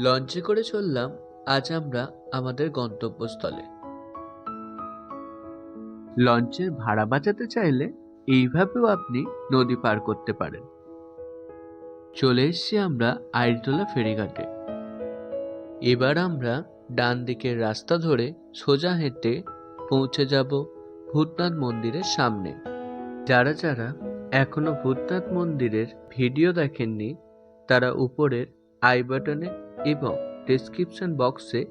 লঞ্চে করে চললাম আজ আমরা আমাদের গন্তব্যস্থলে। লঞ্চের ভাড়া বাঁচাতে চাইলে এইভাবেও আপনি নদী পার করতে পারেন। চলে এসেছি আমরা আইরতলা ফেরিঘাটে। এবার আমরা ডান দিকের রাস্তা ধরে সোজা হেঁটে পৌঁছে যাব ভূতনাথ মন্দিরের সামনে। যারা যারা এখনও ভূতনাথ মন্দিরের ভিডিও দেখেননি, তারা উপরের আই বাটনে এবং ডেসক্রিপশন বক্সে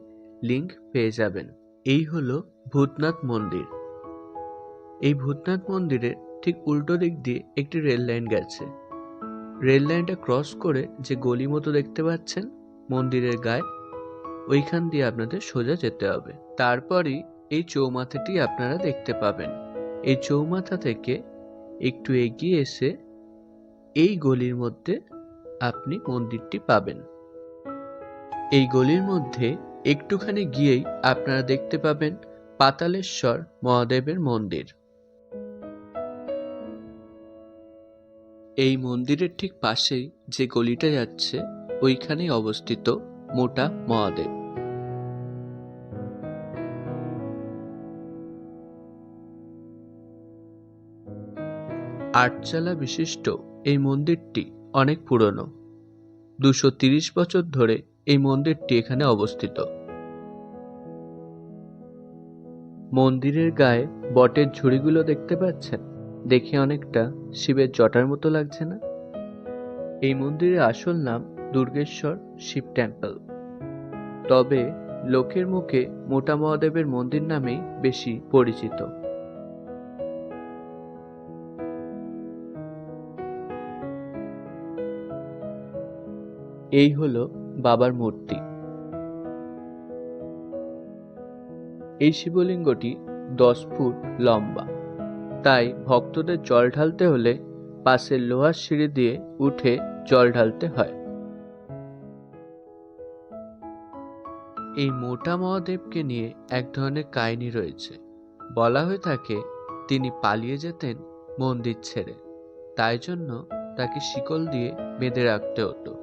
লিংক পেয়ে যাবেন। এই হলো ভূতনাথ মন্দির। এই ভূতনাথ মন্দিরের ঠিক উল্টো দিক দিয়ে একটি রেল লাইন গেছে। রেল লাইনটা ক্রস করে যে গলি মতো দেখতে পাচ্ছেন, মন্দিরের গায়ে, ওইখান দিয়ে আপনাদের সোজা যেতে হবে। তারপরই এই চৌমাথাটি আপনারা দেখতে পাবেন। এই চৌমাথা থেকে একটু এগিয়ে এসে এই গলির মধ্যে আপনি মন্দিরটি পাবেন। এই গলির মধ্যে একটুখানি গিয়েই আপনারা দেখতে পাবেন পাতালেশ্বর মহাদেবের মন্দির। এই মন্দিরের ঠিক পাশেই যে গলিটা যাচ্ছে, ওইখানেই অবস্থিত মোটা মহাদেব। আটচালা বিশিষ্ট এই মন্দিরটি অনেক পুরনো। দুশো বছর ধরে এই মন্দিরটি এখানে অবস্থিত। মন্দিরের গায়ে বটের ঝুড়িগুলো দেখতে পাচ্ছেন? দেখে অনেকটা শিবের জটার মতো লাগছে না? এই মন্দিরের আসল নাম দুর্গেশ্বর শিব টেম্পল। তবে লোকের মুখে মোটা মহাদেবের মন্দির নামেই বেশি পরিচিত। এই হলো বাবার মূর্তি। এই শিবলিঙ্গটি দশ ফুট লম্বা। তাই ভক্তদের জল ঢালতে হলে পাশের লোহার সিঁড়ি দিয়ে উঠে জল ঢালতে হয়। এই মোটা মহাদেবকে নিয়ে এক ধরনের কাহিনী রয়েছে। বলা হয়ে থাকে, তিনি পালিয়ে যেতেন মন্দির ছেড়ে। তাই জন্য তাকে শিকল দিয়ে বেঁধে রাখতে হতো।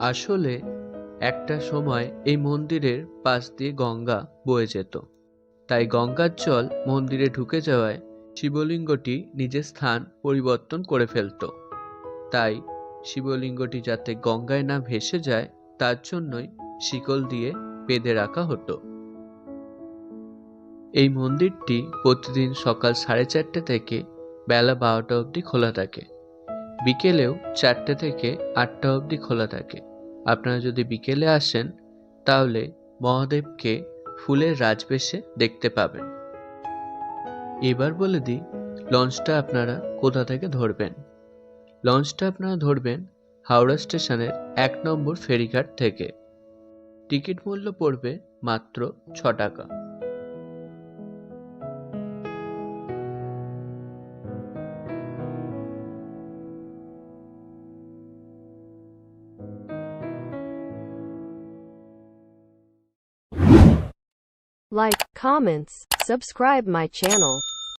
আসলে একটা সময় এই মন্দিরের পাশ দিয়ে গঙ্গা বয়ে যেত। তাই গঙ্গার জল মন্দিরে ঢুকে যাওয়ায় শিবলিঙ্গটি নিজের স্থান পরিবর্তন করে ফেলত। তাই শিবলিঙ্গটি যাতে গঙ্গায় না ভেসে যায়, তার জন্যই শিকল দিয়ে বেঁধে রাখা হতো। এই মন্দিরটি প্রতিদিন সকাল সাড়ে চারটে থেকে বেলা বারোটা অবধি খোলা থাকে। বিকেলেও চারটে থেকে আটটা অবধি খোলা থাকে। আপনারা যদি বিকেলে আসেন, তাহলে মহাদেবকে ফুলের রাজবেশে দেখতে পাবেন। এবার বলে দিই, লঞ্চটা আপনারা কোথা থেকে ধরবেন? লঞ্চটা আপনারা ধরবেন হাওড়া স্টেশনের এক নম্বর ফেরিঘাট থেকে। টিকিট মূল্য পড়বে মাত্র ছ টাকা। Like, comments, subscribe my channel.